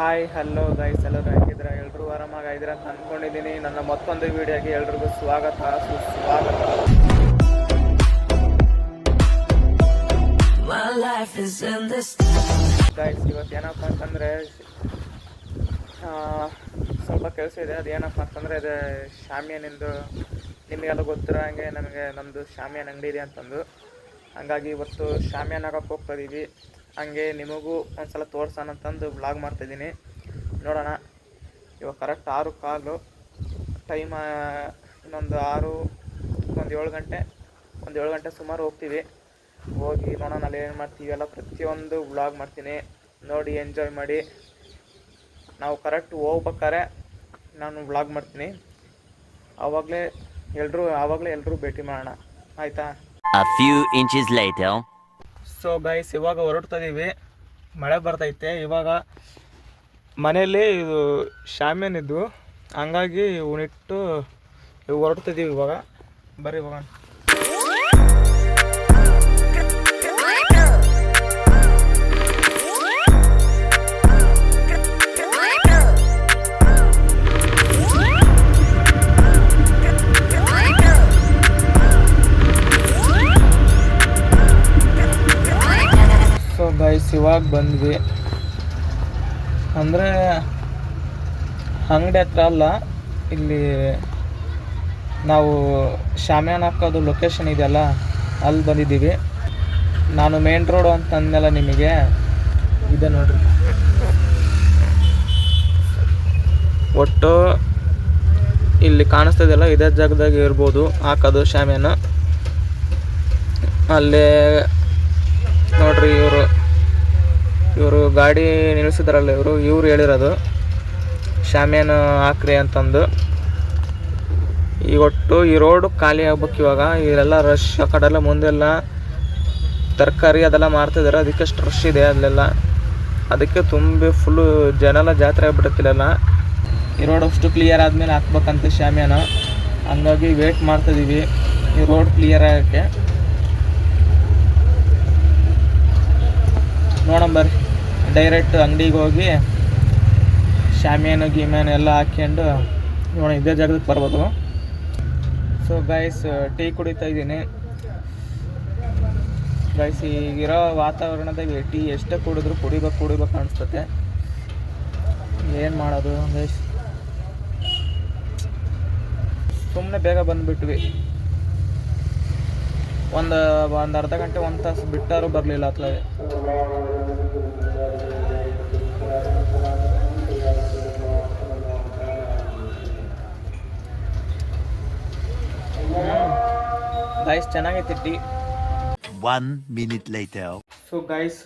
Hi hello guys ಎಲ್ಲರೂ ಹೇಗಿದ್ರ ಎಲ್ರು ಇದ್ರ ಅಂತ ಅಂದ್ಕೊಂಡಿದ್ದೀನಿ ನನ್ನ ಮತ್ತೊಂದು ವಿಡಿಯೋಗೆ ಎಲ್ರಿಗೂ ಸ್ವಾಗತ. ಸುಸ್ವಾಗತ. ಗೈಸ್ ಇವತ್ತು ಏನಪ್ಪ ಅಂತಂದರೆ ಸ್ವಲ್ಪ ಕೆಲಸ ಇದೆ. ಅದೇನಪ್ಪ ಅಂತಂದರೆ ಇದೆ ಶಾಮಿಯಾನಿಂದು ನಿಮಗೆಲ್ಲ ಗೊತ್ತಿರೋ ಹಾಗೆ ನಮಗೆ ನಮ್ಮದು ಶಾಮಿಯನ್ ಅಂಗಡಿ ಇದೆ ಅಂತಂದು. ಹಂಗಾಗಿ ಇವತ್ತು ಶಾಮಿಯಾನ ಹಾಕಕ್ಕೆ ಹೋಗ್ತಾ ಇದೀವಿ. ಹಂಗೆ ನಿಮಗೂ ಒಂದ್ಸಲ ತೋರ್ಸೋಣ ಅಂತಂದು ಬ್ಲಾಗ್ ಮಾಡ್ತಾಯಿದ್ದೀನಿ ನೋಡೋಣ. ಇವಾಗ ಕರೆಕ್ಟ್ ಆರು ಕಾಲು ಟೈಮ್ ಇನ್ನೊಂದು ಆರು, ಒಂದು ಏಳು ಗಂಟೆ, ಒಂದು ಏಳು ಗಂಟೆ ಸುಮಾರು ಹೋಗ್ತೀವಿ. ಹೋಗಿ ನೋಡೋಣ ಅಲ್ಲಿ ಏನು ಮಾಡ್ತೀವಿ ಎಲ್ಲ. ಪ್ರತಿಯೊಂದು ವ್ಲಾಗ್ ಮಾಡ್ತೀನಿ. ನೋಡಿ ಎಂಜಾಯ್ ಮಾಡಿ. ನಾವು ಕರೆಕ್ಟ್ ಹೋಗ್ಬೇಕಾರೆ ನಾನು ಬ್ಲಾಗ್ ಮಾಡ್ತೀನಿ. ಆವಾಗಲೇ ಎಲ್ಲರೂ ಆವಾಗಲೇ ಎಲ್ಲರೂ ಭೇಟಿ ಮಾಡೋಣ. ಆಯಿತಾ? A few inches later. So guys ಇವಾಗ ಹೊರಡ್ತಾ ಇದೀವಿ ಮಳೆ ಬರ್ತೈತೆ. ಇವಾಗ ಮನೆಯಲ್ಲಿ ಇದು ಶಾಮಿಯಾನಿದ್ದು ಹಂಗಾಗಿ ಇವನಿಟ್ಟು ಹೊರಡ್ತಾ ಇದೀವಿ ಇವಾಗ. ಬರ್ರಿ ಇವಾಗ ಇವಾಗ ಬಂದ್ವಿ. ಅಂದರೆ ಅಂಗಡಿ ಹತ್ರ ಅಲ್ಲ, ಇಲ್ಲಿ ನಾವು ಶಾಮಿಯಾನ ಹಾಕೋದು ಲೊಕೇಶನ್ ಇದೆಯಲ್ಲ, ಅಲ್ಲಿ ಬಂದಿದ್ದೀವಿ. ನಾನು ಮೇನ್ ರೋಡು ಅಂತ ಅಂದೆಲ್ಲ ನಿಮಗೆ, ಇದೆ ನೋಡ್ರಿ. ಒಟ್ಟು ಇಲ್ಲಿ ಕಾಣಿಸ್ತದೆಲ್ಲ ಇದೇ ಜಾಗದಾಗ ಇರ್ಬೋದು ಹಾಕೋದು ಶಾಮಿಯಾನ ಅಲ್ಲೇ ನೋಡ್ರಿ ಇವರು. ಗಾಡಿ ನಿಲ್ಲಿಸಿದ್ರಲ್ಲ ಇವರು, ಇವ್ರು ಹೇಳಿರೋದು ಶಾಮಿಯಾನ ಹಾಕ್ರಿ ಅಂತಂದು. ಈ ಒಟ್ಟು ಈ ರೋಡು ಖಾಲಿ ಆಗ್ಬೇಕು ಇವಾಗ, ಇಲ್ಲೆಲ್ಲ ರಶ್ ಆ ಕಡೆಲ್ಲ ಮುಂದೆಲ್ಲ ತರಕಾರಿ ಅದೆಲ್ಲ ಮಾರ್ತಿದ್ದಾರೆ ಅದಕ್ಕೆ ಅಷ್ಟು ರಶ್ ಇದೆ ಅಲ್ಲೆಲ್ಲ. ಅದಕ್ಕೆ ತುಂಬಿ ಫುಲ್ಲು ಜನ ಎಲ್ಲ ಜಾತ್ರೆ ಆಗ್ಬಿಡುತ್ತಿಲ್ಲ ಈ ರೋಡ್ ಅಷ್ಟು ಕ್ಲಿಯರ್ ಆದಮೇಲೆ ಹಾಕ್ಬೇಕಂತ ಶಾಮಿಯಾನ ಹಂಗಾಗಿ ವೇಟ್ ಮಾಡ್ತಿದ್ದೀವಿ ಈ ರೋಡ್ ಕ್ಲಿಯರ್ ಆಗೋಕ್ಕೆ. ನೋಡೋಣ ಬರ್ರಿ. ಡೈರೆಕ್ಟ್ ಅಂಗಡಿಗೆ ಹೋಗಿ ಶಾಮಿಯಾನು ಗೀಮ್ಯಾನು ಎಲ್ಲ ಹಾಕ್ಕೊಂಡು ನೋಡೋಣ ಇದೇ ಜಾಗಕ್ಕೆ ಬರ್ಬೋದು. ಸೊ ಗೈಸ್ ಟೀ ಕುಡಿತಾ ಇದ್ದೀನಿ. ಗೈಸ್ ಈಗಿರೋ ವಾತಾವರಣದಾಗ ಟೀ ಎಷ್ಟೇ ಕುಡಿದ್ರು ಕುಡಿಬೇಕು ಕುಡಿಬೇಕು ಅನಿಸ್ತತೆ. ಏನು ಮಾಡೋದು ಗೈಸ್ ಸುಮ್ಮನೆ ಬೇಗ ಬಂದುಬಿಟ್ವಿ. ಒಂದು ಒಂದು ಅರ್ಧ ಗಂಟೆ, ಒಂದು ತಾಸು ಬಿಟ್ಟಾರು ಬರಲಿಲ್ಲ ಅತ್ಲಾಗೆ guys ಚೆನ್ನಾಗೈತಿ tea One minute later. So guys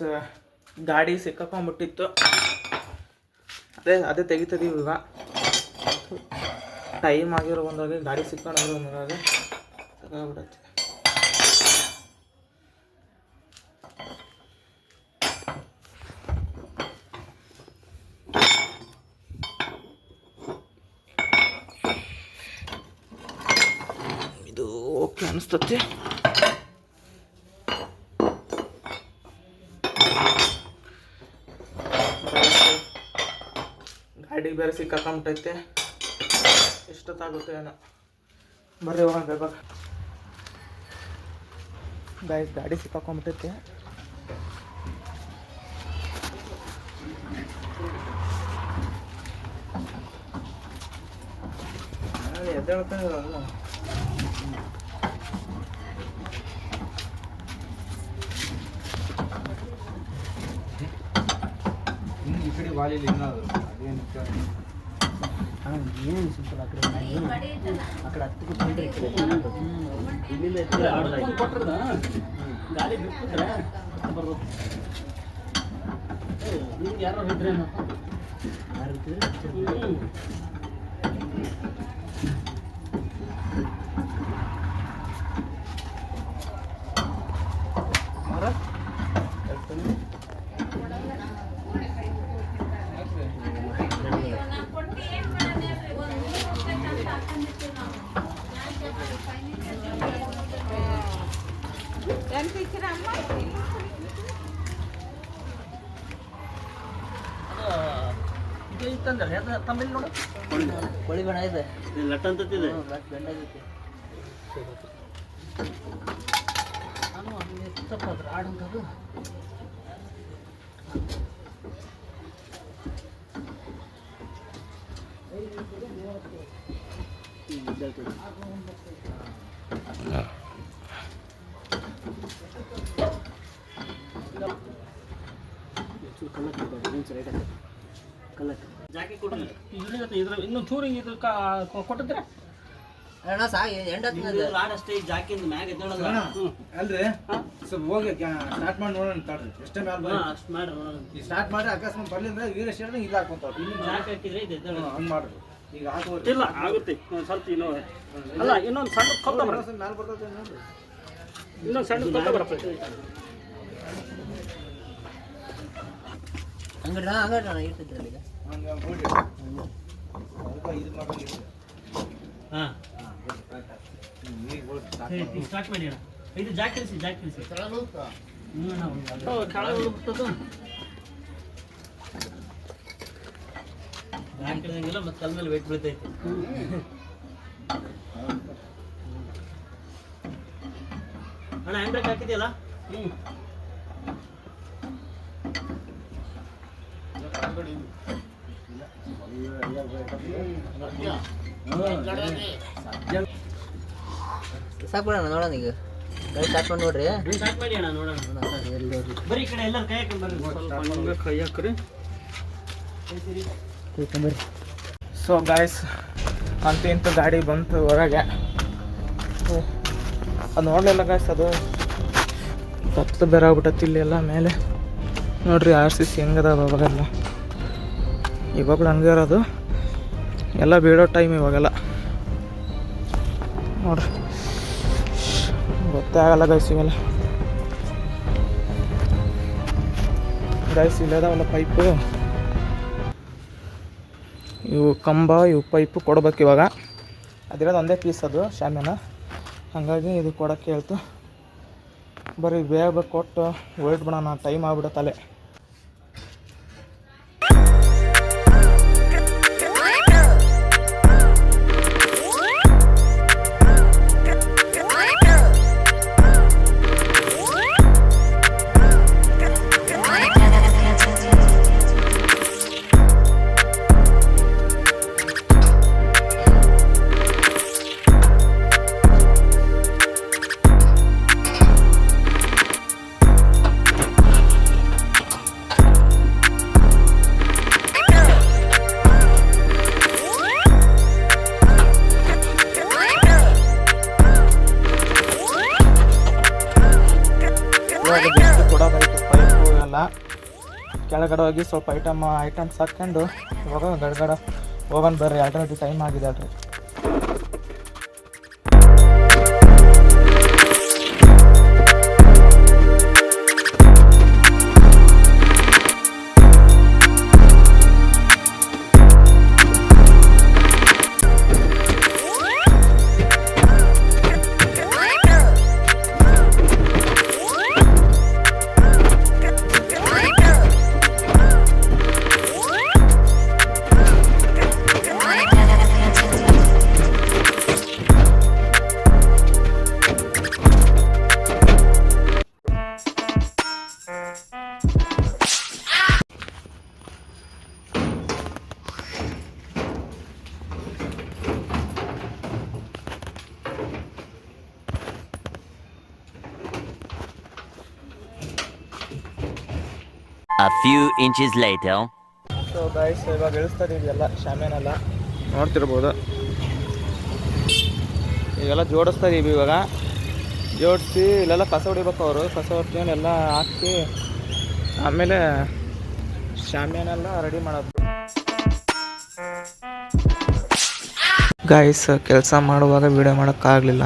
ಗಾಡಿ ಸಿಕ್ಕಾಕೊಂಡ್ಬಿಟ್ಟಿತ್ತು. ಅದೇ ಅದೇ ತೆಗಿತಿದೀವಿ ಇವಾಗ. ಟೈಮ್ ಆಗಿರೋ ಬಂದಾಗ ಗಾಡಿ ಸಿಕ್ಕೊಂಡಿರೋ ಒಂದಾಗ ಸಾಕಾಗ್ಬಿಡತ್ತೆ ಇದು ಓಕೆ ಅನಿಸ್ತತಿ. ಗಾಡಿ ಬೇರೆ ಸಿಕ್ಕಾಕೊಂಬಿಟ್ಟೈತೆ. ಎಷ್ಟೊತ್ತಾಗುತ್ತೆ ಏನೋ. ಬರ್ರಿ ಹೋಗೋಣ ಬೇಗ ಗಾಡಿ ಗಾಡಿ ಸಿಕ್ಕಾಕೊಂಬಿಟ್ಟೈತೆ. ಎದ್ದೇಳ್ತಾನೆ ಇರಲ್ಲ ಈ ಕಡೆ ವಾಲಿಲಿ ಇನ್ನದು ಅದೇನು ಏನು ಸಿಂಪಲ್ ಆ ಕಡೆ ಏನು ಆ ಕಡೆ ಹತ್ತು ಕೂತ್ಕೊಂಡ್ರೆ ಈ ಕಡೆ ಇಲ್ಲಿಂದ ಎತ್ತಿದ್ರೆ ಆಡ್ದಾಗಿ. ಗಾಡಿ ಬಿಟ್ಬಿಟ್ರೆ ಬರ್ಬೋದು ನಿಮ್ಗೆ ಯಾರೋ ಇದ್ರೇನು ಯಾರು ಇರ್ತಿದ್ರು? ಇದು ಇತ್ತಂದ್ರೆ ಅದು ತಮ್ಮಲ್ಲಿ ನೋಡು. ಕೋಳಿ ಬಣ ಇದೆ ಲಟ್ ಅಂತತ್ತಿದೆ ಬೆಂಡ್ ಆಗೈತಿ. ನಾನು ಅಲ್ಲಿ ಎತ್ತಪ್ಪ ಅದ್ರ ಆಡಂತದು ಜಾಕಿ ಕೊಡ್ರಿ. ಇದ್ರ ಇನ್ನೊಂದು ಚೂರು ಇದ್ರ ಕೊಟ್ಟಿದ್ರೆ? ಅಣ್ಣ ಸಾ ಎಂಡ್ ಲಾಡ್ ಅಷ್ಟೇ ಜಾಕಿಂದ ಮ್ಯಾಗ ಎದ್ದೇಳಲ್ಲ. ಅಲ್ರಿ? ಸ್ವಲ್ಪ ಹೋಗಿ ಸ್ಟಾರ್ಟ್ ಮಾಡಿ ನೋಡೋಣ ತಡ್ರಿ ಎಷ್ಟೇ ಮ್ಯಾಲ ಅಷ್ಟು ಮಾಡಿ ನೋಡೋಣ. ಈಗ ಸ್ಟಾರ್ಟ್ ಮಾಡಿ ಅಕಸ್ಮಾತ್ ಬರ್ಲಿಂದ್ರೆ ವೀರೇಶ್ ಹೇಳಿದ್ರೆ ಇಲ್ಲ ಹಾಕೊಂತಾವ್ರಿ ಇಲ್ಲಿ ಜಾಕ್ ಹಾಕಿದ್ರೆ ಇದು ಹಂಗ್ ಮಾಡ್ರಿ ಈಗ ಹಾಕೋರಿ. ಇಲ್ಲ ಆಗುತ್ತೆ. ಒಂದು ಸ್ವಲ್ಪ ಇನ್ನೂ ಅಲ್ಲ ಇನ್ನೊಂದು ಸಣ್ಣ ಕೊತ್ತ ಬರ ಮ್ಯಾಲ ಬರ್ತೈತೆ ನೋಡ್ರಿ ಇನ್ನೊಂದು ಸಣ್ಣ ಕೊತ್ತ ಇಳಿಸಿ ಜಾಕ್ ಇಳಿಸಿ ಹ್ಞೂ ನಾವು ಕೆಳಗೆ ಹೋಗ್ಬಿಟ್ಟದು ಜಾಕ್ ಇಳಿದಂಗಿಲ್ಲ ಮತ್ತೆ ಕಲ್ ಮೇಲೆ ವೇಟ್ ಬೀಳ್ತೈತಿ ಅಣ್ಣ ಹ್ಯಾಂಡ್ ಬ್ರೇಕ್ ಹಾಕಿದೆಯಲ್ಲ ಹ್ಞೂ ಸಾಕು ಬಿಡೋಣ ನೋಡೋಣ ಈಗ. ಗಾಡಿ ಸ್ಟಾರ್ಟ್ ಮಾಡಿ ನೋಡ್ರಿ ಸೊ ಗಾಯ್ಸ್ ಅಂತ ಇಂತ ಗಾಡಿ ಬಂತು ಹೊರಗೆ. ಅದು ನೋಡ್ಲಿಲ್ಲ ಗಾಯ್ಸ್ ಅದು. ಕತ್ಲು ಬೇರೆ ಆಗ್ಬಿಟ್ಟತಿ ಇಲ್ಲಿ ಎಲ್ಲ ಮೇಲೆ. ನೋಡ್ರಿ ಆರ್ ಸಿ ಸಿ ಹೆಂಗದ ಅವಾಗೆಲ್ಲ. ಇವಾಗಲೂ ಹಂಗೆ ಇರೋದು. ಎಲ್ಲ ಬೇಡೋ ಟೈಮ್ ಇವಾಗೆಲ್ಲ. ನೋಡ್ರಿ. ಗೊತ್ತೇ ಆಗಲ್ಲ ಗೈಸ್ ಇವೆಲ್ಲ. ಗೈಸ್ ಇಲ್ಲದಾವಲ್ಲ ಪೈಪು ಇವು ಕಂಬ, ಇವು ಪೈಪು ಕೊಡ್ಬೇಕು ಇವಾಗ. ಅದಿರೋದು ಒಂದೇ ಪೀಸ್ ಅದು ಶಾಮಿಯಾನ ಹಾಗಾಗಿ ಇದು ಕೊಡೋಕ್ಕೆ ಹೇಳ್ತು. ಬರೀ ಬೇಗ ಬೇಗ ಕೊಟ್ಟು ಹೊರಟ್ಬಿಡೋಣ ಟೈಮ್ ಆಗ್ಬಿಡತ್ತಲೆ ಕೊಡೋದಾಯ್ತು ಪೈಪು ಎಲ್ಲ. ಕೆಳಗಡೆ ಹೋಗಿ ಸ್ವಲ್ಪ ಐಟಮ್ ಐಟಮ್ಸ್ ಹಾಕ್ಕೊಂಡು ಇವಾಗ ಗಡಗಡ ಹೋಗೋಣ ಬರ್ರಿ. ಆಲ್ರೆಡಿ ಟೈಮ್ ಆಗಿದೆ ಅಲ್ರಿ A few inches later. So guys ಇವಾಗ ಇಳಿಸ್ತಾ ಇದೆಲ್ಲ ಎಲ್ಲ ನೋಡ್ತಿರ್ಬೋದು. ಇವೆಲ್ಲ ಜೋಡಿಸ್ತಾ ಇದೀವಿ ಇವಾಗ. ಜೋಡಿಸಿ ಇಲ್ಲೆಲ್ಲ ಕಸ ಹೊಡಿಬೇಕು ಅವರು. ಕಸ ಹೊಡ್ಕೊಂಡು ಎಲ್ಲ ಹಾಕಿ ಆಮೇಲೆ ಶಾಮಿಯಾನೆಲ್ಲ ರೆಡಿ ಮಾಡೋದು. ಗಾಯ್ಸ್ ಕೆಲಸ ಮಾಡುವಾಗ ವೀಡಿಯೋ ಮಾಡೋಕ್ಕಾಗಲಿಲ್ಲ.